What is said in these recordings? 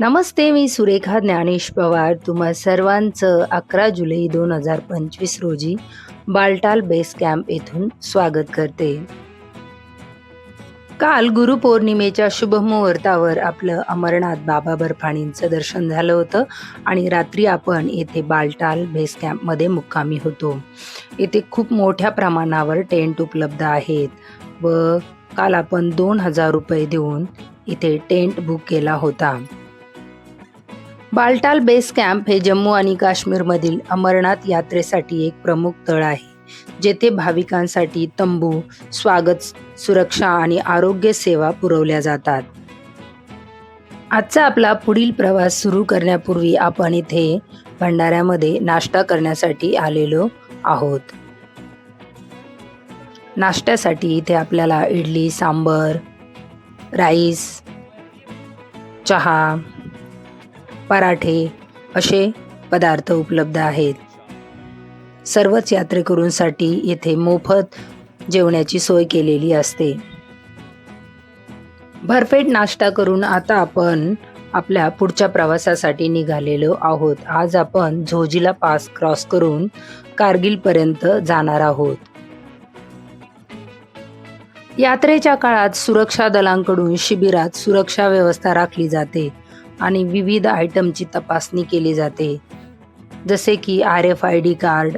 नमस्ते मी सुरेखा ज्ञानेश पवार. तुम्हा सर्वांचं अकरा जुलै दोन हजार पंचवीस रोजी बालटाल बेस कॅम्प येथून स्वागत करते. काल गुरुपौर्णिमेच्या शुभमुहूर्तावर आपलं अमरनाथ बाबा बर्फाणींचं दर्शन झालं होतं आणि रात्री आपण येथे बालटाल बेस कॅम्पमध्ये मुक्कामी होतो. येथे खूप मोठ्या प्रमाणावर टेंट उपलब्ध आहेत व काल आपण दोन हजार रुपये देऊन इथे टेंट बुक केला होता. बालटाल बेस कॅम्प हे जम्मू आणि काश्मीरमधील अमरनाथ यात्रेसाठी एक प्रमुख तळ आहे जेथे भाविकांसाठी तंबू स्वागत सुरक्षा आणि आरोग्य सेवा पुरवल्या जातात. आजचा आपला पुढील प्रवास सुरू करण्यापूर्वी आपण इथे भंडाऱ्यामध्ये नाश्ता करण्यासाठी आलेलो आहोत. नाश्त्यासाठी इथे आपल्याला इडली सांबर राईस चहा पराठे असे पदार्थ उपलब्ध आहेत. सर्वच यात्रेकरूंसाठी येथे मोफत जेवण्याची सोय केलेली असते. भरपेट नाश्ता करून आता आपण आपल्या पुढच्या प्रवासासाठी निघालेलो आहोत. आज आपण झोजिला पास क्रॉस करून कारगिलपर्यंत जाणार आहोत. यात्रेच्या काळात सुरक्षा दलांकडून शिबिरात सुरक्षा व्यवस्था राखली जाते. आणि विविध आयटमची तपासणी केली जाते. जसे की R F I D card.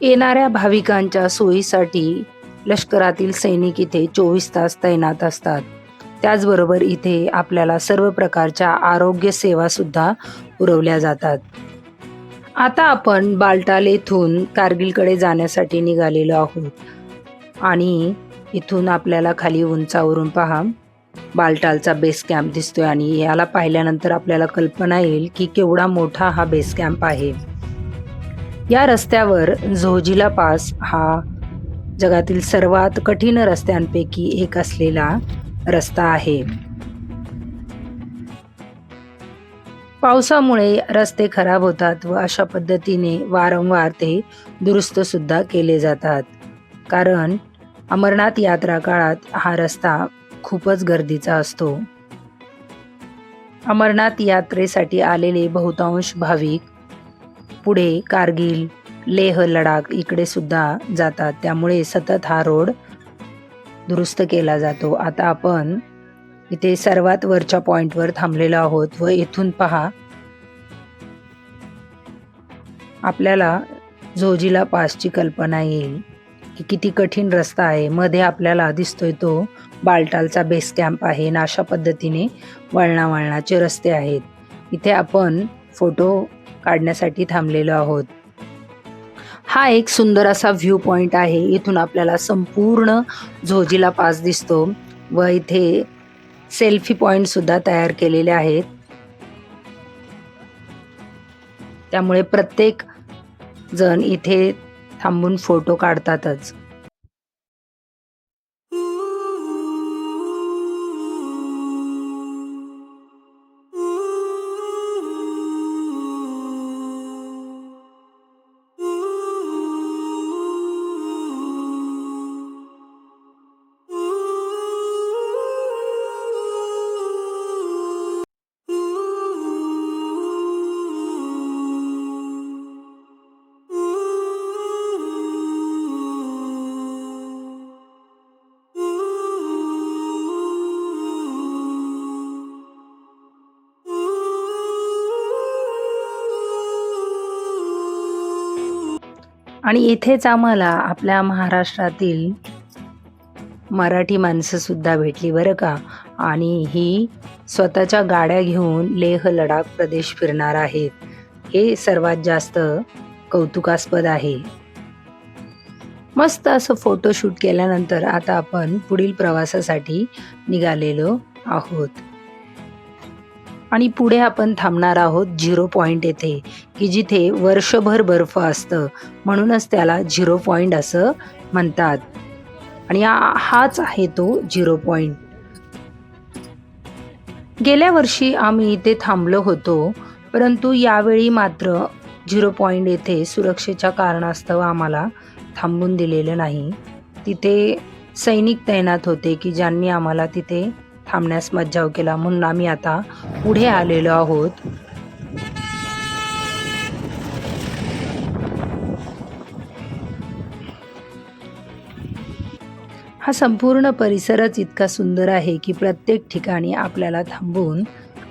येणाऱ्या भाविकांच्या सोयीसाठी लष्करातील सैनिक इथे चोवीस तास तैनात असतात. त्याचबरोबर इथे आपल्याला सर्व प्रकारच्या आरोग्य सेवा सुद्धा पुरवल्या जातात. आता आपण बालटाल येथून कारगिलकडे जाण्यासाठी निघालेलो आहोत. आणि इथून आपल्याला खाली उंचावरून पहा. बालटालचा बेस कॅम्प दिसतोय आणि याला पाहिल्यानंतर आपल्याला कल्पना येईल की केवढा मोठा हा बेस कॅम्प आहे. या रस्त्यावर झोजिला पास हा जगातील सर्वात कठीण रस्त्यांपैकी एक असलेला रस्ता आहे. पावसामुळे रस्ते खराब होतात व अशा पद्धतीने वारंवार ते दुरुस्त सुद्धा केले जातात. कारण अमरनाथ यात्रा काळात हा रस्ता खूपच गर्दीचा असतो. अमरनाथ यात्रेसाठी आलेले बहुतांश भाविक पुढे कारगिल लेह लडाख इकडे सुद्धा जातात. त्यामुळे सतत हा रोड दुरुस्त केला जातो. आता आपण इथे सर्वात वरच्या पॉइंटवर थांबलेलो आहोत व इथून पहा. आपल्याला झोजिला पासची कल्पना येईल. की किती कठीण रस्ता आहे. मध्ये आपल्याला दिसतोय तो बालटालचा बेस कॅम्प आहे आणि अशा पद्धतीने वळणा वळणाचे रस्ते आहेत. इथे आपण फोटो काढण्यासाठी थांबलेलो आहोत. हा एक सुंदर असा व्ह्यू पॉईंट आहे. इथून आपल्याला संपूर्ण झोजिला पास दिसतो व इथे सेल्फी पॉइंट सुद्धा तयार केलेले आहेत. त्यामुळे प्रत्येक जण इथे थांबून फोटो काढतातच. आणि इथेच आम्हाला आपल्या महाराष्ट्रातील मराठी माणसंसुद्धा भेटली बरं का? आणि ही स्वतःच्या गाड्या घेऊन लेह लडाख प्रदेश फिरणार आहेत. हे सर्वात जास्त कौतुकास्पद आहे. मस्त असं फोटोशूट केल्यानंतर आता आपण पुढील प्रवासासाठी निघालेलो आहोत. आणि पुढे आपण थांबणार आहोत झिरो पॉईंट येथे की जिथे वर्षभर बर्फ असतं. म्हणूनच त्याला झिरो पॉईंट असं म्हणतात. आणि हाच आहे तो झिरो पॉईंट गेल्या वर्षी आम्ही इथे थांबलो होतो परंतु यावेळी मात्र झिरो पॉईंट येथे सुरक्षेच्या कारणास्तव आम्हाला थांबून दिलेलं नाही. तिथे सैनिक तैनात होते की ज्यांनी आम्हाला तिथे थांबण्यास मज्जाव केला म्हणून आम्ही आता पुढे आलेलो आहोत. हा संपूर्ण परिसरच इतका सुंदर आहे की प्रत्येक ठिकाणी आपल्याला थांबून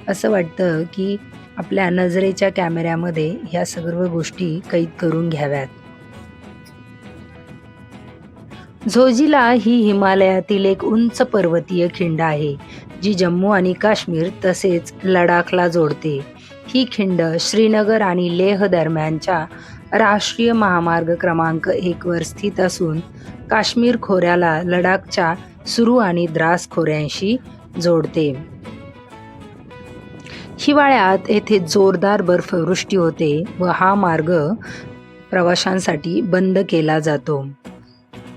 असं वाटतं की आपल्या नजरेच्या कॅमेऱ्यामध्ये ह्या सर्व गोष्टी कैद करून घ्याव्यात. झोजिला ही हिमालयातील एक उंच पर्वतीय खिंड आहे जी जम्मू आणि काश्मीर तसेच लडाखला जोडते. ही खिंड श्रीनगर आणि लेह दरम्यानच्या राष्ट्रीय महामार्ग क्रमांक एक वर स्थित असून काश्मीर खोऱ्याला लडाखच्या सुरू आणि द्रास खोऱ्यांशी जोडते. हिवाळ्यात येथे जोरदार बर्फवृष्टी होते व हा मार्ग प्रवाशांसाठी बंद केला जातो.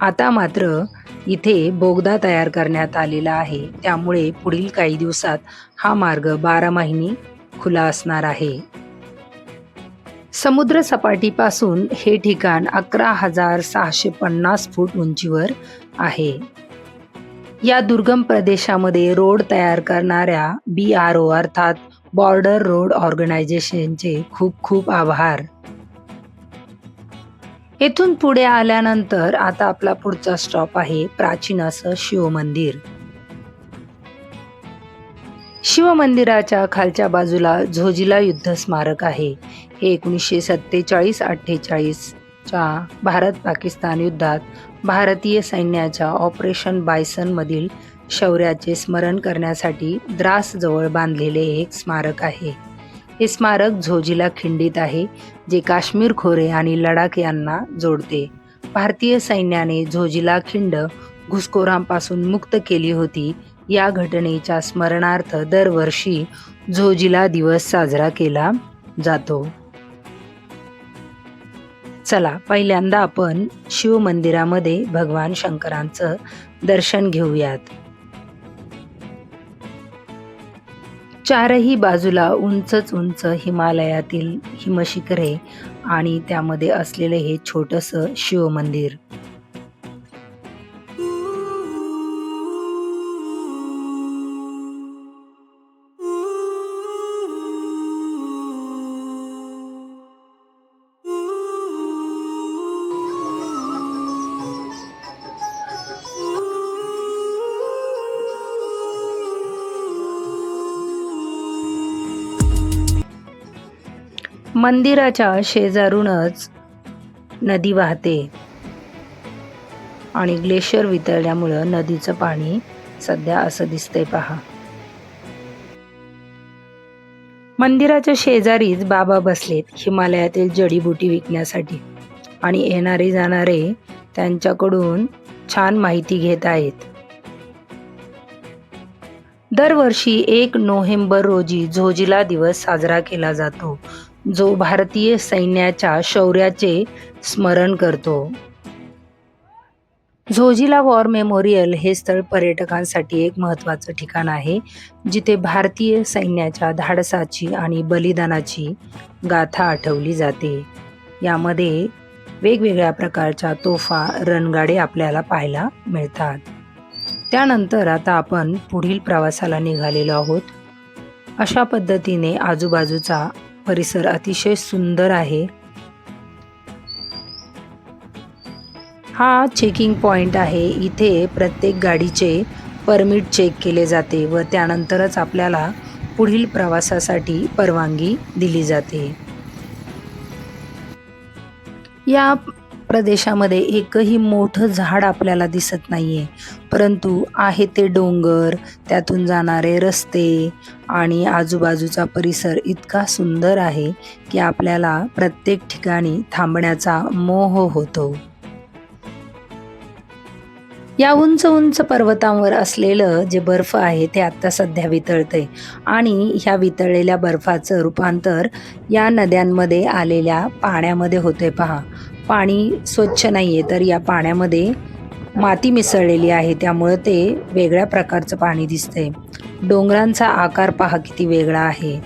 आता मात्र इथे बोगदा तयार करण्यात आलेला आहे. त्यामुळे पुढील काही दिवसात हा मार्ग बारा महिने खुला असणार आहे. समुद्र सपाटीपासून हे ठिकाण अकरा हजार सहाशे पन्नास फूट उंचीवर आहे. या दुर्गम प्रदेशामध्ये रोड तयार करणाऱ्या बी आर ओ अर्थात बॉर्डर रोड ऑर्गनायझेशनचे खूप खूप आभार. येथून पुढे आल्यानंतर आता आपला पुढचा स्टॉप आहे प्राचीन असं शिवमंदिर. शिवमंदिराच्या खालच्या बाजूला झोजिला युद्ध स्मारक आहे. हे एकोणीसशे सत्तेचाळीस अठ्ठेचाळीसच्या भारत पाकिस्तान युद्धात भारतीय सैन्याच्या ऑपरेशन बायसनमधील शौर्याचे स्मरण करण्यासाठी द्रासजवळ बांधलेले एक स्मारक आहे. हे स्मारक झोजिला खिंडीत आहे जे काश्मीर खोरे आणि लडाख यांना जोडते. भारतीय सैन्याने झोजिला खिंड घुसखोरांपासून मुक्त केली होती. या घटनेच्या स्मरणार्थ दरवर्षी झोजिला दिवस साजरा केला जातो. चला पहिल्यांदा आपण शिव मंदिरामध्ये भगवान शंकरांचं दर्शन घेऊयात. चारही बाजूला उंचच उंच हिमालयातील हिमशिखरे आणि त्यामध्ये असलेले हे छोटंसं शिवमंदिर. मंदिराच्या शेजारूनच नदी वाहते आणि ग्लेशियर वितळल्यामुळं नदीचं पाणी सध्या असं दिसतंय पहा. मंदिराच्या शेजारीच बाबा बसलेत हिमालयातील जडीबुटी विकण्यासाठी आणि येणारे जाणारे त्यांच्याकडून छान माहिती घेत आहेत. दरवर्षी एक नोव्हेंबर रोजी झोजिला दिवस साजरा केला जातो. जो भारतीय सैन्याच्या शौर्याचे स्मरण करतो. झोजिला वॉर मेमोरियल हे स्थळ पर्यटकांसाठी एक महत्त्वाचं ठिकाण आहे जिथे भारतीय सैन्याच्या धाडसाची आणि बलिदानाची गाथा आठवली जाते. यामध्ये वेगवेगळ्या प्रकारच्या तोफा रणगाडे आपल्याला पाहायला मिळतात. त्यानंतर आता आपण पुढील प्रवासाला निघालेलो आहोत. अशा पद्धतीने आजूबाजूचा परिसर अतिशय सुंदर आहे. हा चेकिंग पॉइंट आहे. इथे प्रत्येक गाडीचे परमिट चेक केले जाते व त्यानंतरच आपल्याला पुढील प्रवासासाठी परवानगी दिली जाते. या प्रदेशामध्ये एकही मोठं झाड आपल्याला दिसत नाहीये. परंतु आहे ते डोंगर त्यातून जाणारे रस्ते आणि आजूबाजूचा परिसर इतका सुंदर आहे की आपल्याला प्रत्येक ठिकाणी थांबण्याचा मोह होतो. या उंच उंच पर्वतांवर असलेलं जे बर्फ आहे ते आत्ता सध्या वितळतंय आणि ह्या वितळलेल्या बर्फाचं रूपांतर या नद्यांमध्ये आलेल्या पाण्यामध्ये होते पहा. पाणी स्वच्छ नाही आहे तर या पाण्यामध्ये माती मिसळलेली आहे. त्यामुळं ते वेगळ्या प्रकारचं पाणी दिसतंय. डोंगरांचा आकार पहा किती वेगळा आहे.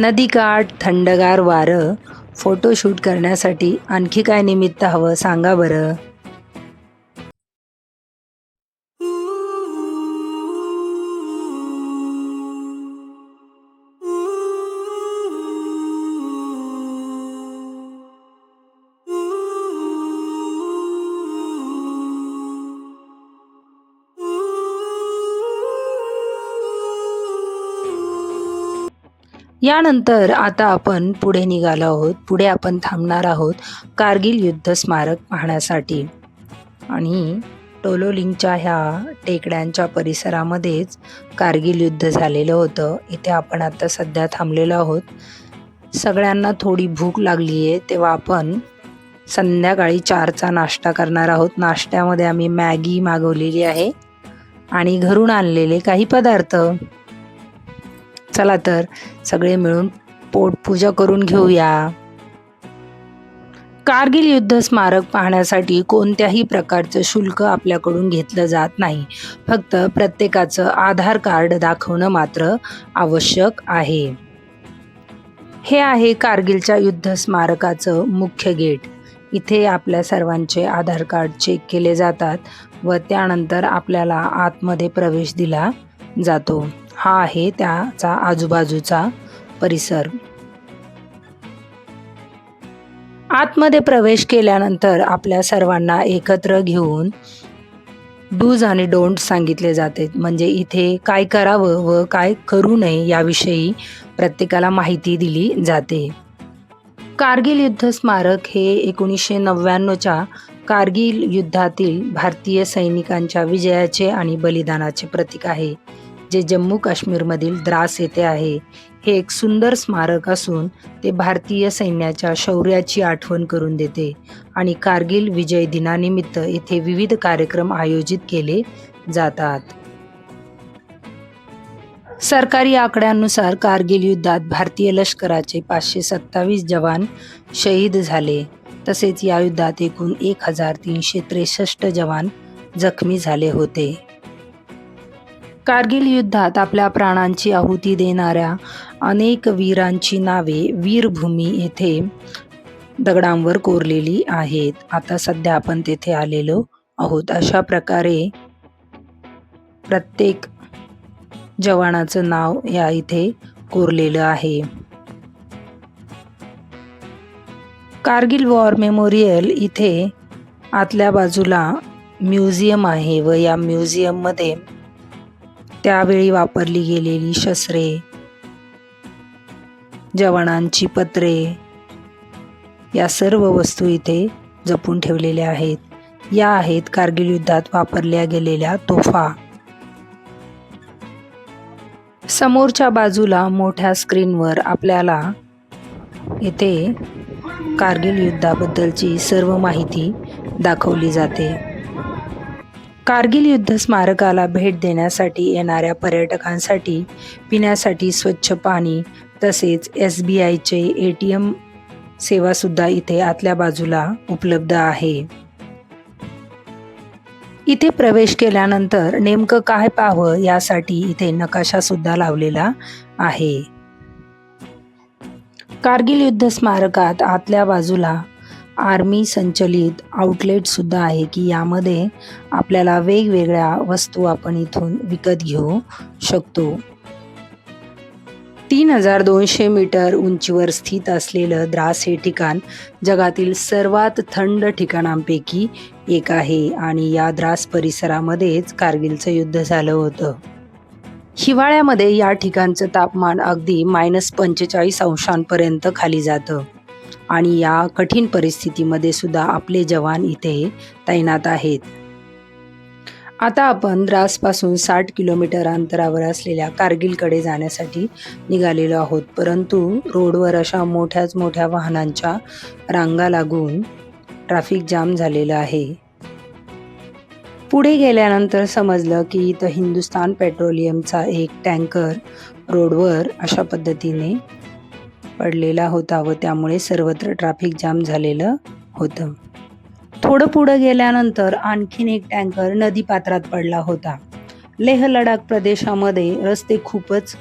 नदीकाठ थंडगार वारं फोटोशूट करण्यासाठी आणखी काय निमित्त हवं सांगा बरं. यानंतर आता आपण पुढे निघालो आहोत. पुढे आपण थांबणार आहोत कारगिल युद्ध स्मारक पाहण्यासाठी. आणि टोलोलिंगच्या ह्या टेकड्यांच्या परिसरामध्येच कारगिल युद्ध झालेलं होतं. इथे आपण आता सध्या थांबलेलो आहोत. सगळ्यांना थोडी भूक लागली आहे तेव्हा आपण संध्याकाळी चारचा नाश्ता करणार आहोत. नाश्त्यामध्ये आम्ही मॅगी मागवलेली आहे आणि घरून आणलेले काही पदार्थ. चला तर सगळे मिळून पोटपूजा करून घेऊया. कारगिल युद्ध स्मारक पाहण्यासाठी कोणत्याही प्रकारचं शुल्क आपल्याकडून घेतलं जात नाही. फक्त प्रत्येकाचं आधार कार्ड दाखवणं मात्र आवश्यक आहे. हे आहे कारगिलच्या युद्ध स्मारकाचं मुख्य गेट. इथे आपल्या सर्वांचे आधार कार्ड चेक केले जातात व त्यानंतर आपल्याला आतमध्ये प्रवेश दिला जातो. हा आहे त्याचा आजूबाजूचा परिसर. आतमध्ये प्रवेश केल्यानंतर आपल्या सर्वांना एकत्र घेऊन डूज आणि डोंट सांगितले जाते. म्हणजे इथे काय करावं व काय करू नये याविषयी प्रत्येकाला माहिती दिली जाते. कारगिल युद्ध स्मारक हे एकोणीसशे नव्याण्णवच्या कारगिल युद्धातील भारतीय सैनिकांच्या विजयाचे आणि बलिदानाचे प्रतीक आहे. जे जम्मू काश्मीरमधील द्रास येथे आहे हे एक सुंदर स्मारक असून ते भारतीय सैन्याच्या शौर्याची आठवण करून देते आणि कारगिल विजय दिनानिमित्त येथे विविध कार्यक्रम आयोजित केले जातात. सरकारी आकड्यांनुसार कारगिल युद्धात भारतीय लष्कराचे पाचशे सत्तावीस जवान शहीद झाले. तसेच या युद्धात एकूण एक हजार तीनशे त्रेसष्ट जवान जखमी झाले होते. कारगिल युद्धात आपल्या प्राणांची आहुती देणाऱ्या अनेक वीरांची नावे वीरभूमी येथे दगडांवर कोरलेली आहेत. आता सध्या आपण तेथे आलेलो आहोत. अशा प्रकारे प्रत्येक जवानाचं नाव या इथे कोरलेलं आहे. कारगिल वॉर मेमोरियल इथे आतल्या बाजूला म्युझियम आहे व या म्युझियममध्ये त्यावेळी वापरली गेलेली शस्त्रे जवानांची पत्रे या सर्व वस्तू इथे जपून ठेवलेल्या आहेत. या आहेत कारगिल युद्धात वापरल्या गेलेल्या तोफा. समोरच्या बाजूला मोठ्या स्क्रीनवर आपल्याला येथे कारगिल युद्धाबद्दलची सर्व माहिती दाखवली जाते. कारगिल युद्ध स्मारकाला भेट देण्यासाठी येणाऱ्या पर्यटकांसाठी पिण्यासाठी स्वच्छ पाणी तसेच एस बी आयचे ए टी एम सेवासुद्धा इथे आतल्या बाजूला उपलब्ध आहे. इथे प्रवेश केल्यानंतर नेमकं काय पाहावं यासाठी इथे नकाशासुद्धा लावलेला आहे. कारगिल युद्ध स्मारकात आतल्या बाजूला आर्मी संचलित आउटलेटसुद्धा आहे की यामध्ये आपल्याला वेगवेगळ्या वस्तू आपण इथून विकत घेऊ शकतो. तीन हजार दोनशे मीटर उंचीवर स्थित असलेलं द्रास हे ठिकाण जगातील सर्वात थंड ठिकाणांपैकी एक आहे आणि या द्रास परिसरामध्येच कारगिलचं युद्ध झालं होतं. हिवाळ्यामध्ये या ठिकाणचं तापमान अगदी मायनस पंचेचाळीस अंशांपर्यंत खाली जातं. आणि या कठीण परिस्थितीमध्ये सुद्धा आपले जवान इथे तैनात आहेत. आता आपण द्रासपासून साठ किलोमीटर अंतरावर असलेल्या कारगिलकडे जाण्यासाठी निघालेलो आहोत. परंतु रोडवर अशा मोठ्याच मोठ्या वाहनांच्या रांगा लागून ट्रॅफिक जाम झालेलं आहे. पुढे गेल्यानंतर समजलं की इथं हिंदुस्तान पेट्रोलियमचा एक टँकर रोडवर अशा पद्धतीने पडलेला होता व त्यामुळे सर्वत्र ट्रॅफिक जाम झालेलं होतं. थोडं पुढं गेल्यानंतर आणखीन एक टँकर नदीपात्रात पडला होता. लेह लडाख प्रदेशामध्ये रस्ते खूपच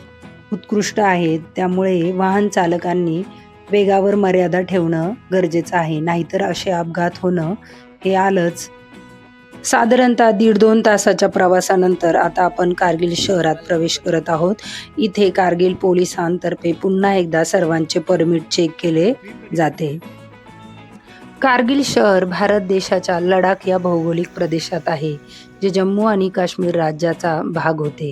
उत्कृष्ट आहेत. त्यामुळे वाहन चालकांनी वेगावर मर्यादा ठेवणं गरजेचं आहे. नाहीतर असे अपघात होणं हे आलंच साधारणतः दीड दोन तासाच्या प्रवासानंतर आता आपण कारगिल शहरात प्रवेश करत आहोत. इथे कारगिल पोलिसांतर्फे पुन्हा एकदा सर्वांचे परमिट चेक केले जाते. कारगिल शहर भारत देशाच्या लडाख या भौगोलिक प्रदेशात आहे जे जम्मू आणि काश्मीर राज्याचा भाग होते.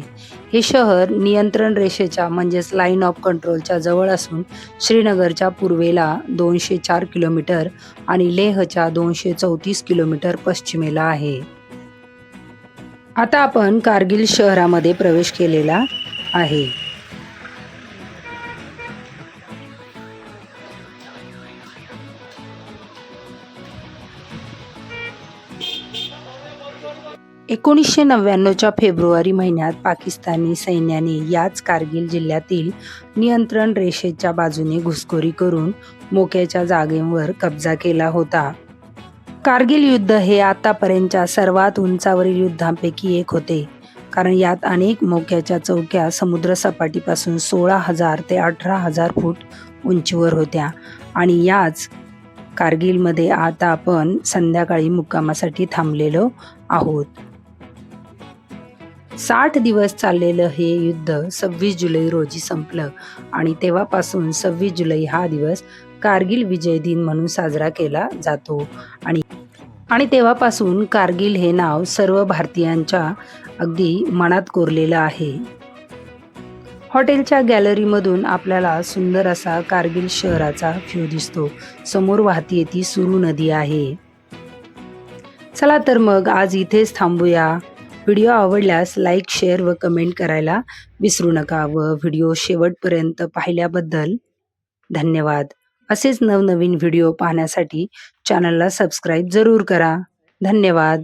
हे शहर नियंत्रण रेषेच्या म्हणजेच लाईन ऑफ कंट्रोलच्या जवळ असून श्रीनगरच्या पूर्वेला दोनशे चार किलोमीटर आणि लेहच्या दोनशे चौतीस किलोमीटर पश्चिमेला आहे. आता आपण कारगिल शहरामध्ये प्रवेश केलेला आहे. एकोणीसशे नव्याण्णवच्या फेब्रुवारी महिन्यात पाकिस्तानी सैन्याने याच कारगिल जिल्ह्यातील नियंत्रण रेषेच्या बाजूने घुसखोरी करून मोक्याच्या जागेवर कब्जा केला होता. कारगिल युद्ध हे आतापर्यंतच्या सर्वात उंचावरील युद्धांपैकी एक होते कारण यात अनेक मोक्याच्या चौक्या समुद्र सपाटीपासून सोळा हजार ते अठरा हजार फूट उंचीवर होत्या आणि याच कारगिलमध्ये आता आपण संध्याकाळी मुक्कामासाठी थांबलेलो आहोत. साठ दिवस चाललेलं हे युद्ध सव्वीस जुलै रोजी संपलं आणि तेव्हापासून सव्वीस जुलै हा दिवस कारगिल विजय दिन म्हणून साजरा केला जातो. आणि आणि तेव्हापासून कारगिल हे नाव सर्व भारतीयांच्या अगदी मनात कोरलेलं आहे. हॉटेलच्या गॅलरीमधून आपल्याला सुंदर असा कारगिल शहराचा व्ह्यू दिसतो. समोर वाहती ती सुरू नदी आहे. चला तर मग आज इथेच थांबूया. व्हिडिओ आवडल्यास लाईक शेअर व कमेंट करायला विसरू नका व व्हिडिओ शेवटपर्यंत पाहिल्याबद्दल धन्यवाद. असेच नवनवीन व्हिडिओ पाहण्यासाठी चॅनलला सबस्क्राईब जरूर करा. धन्यवाद.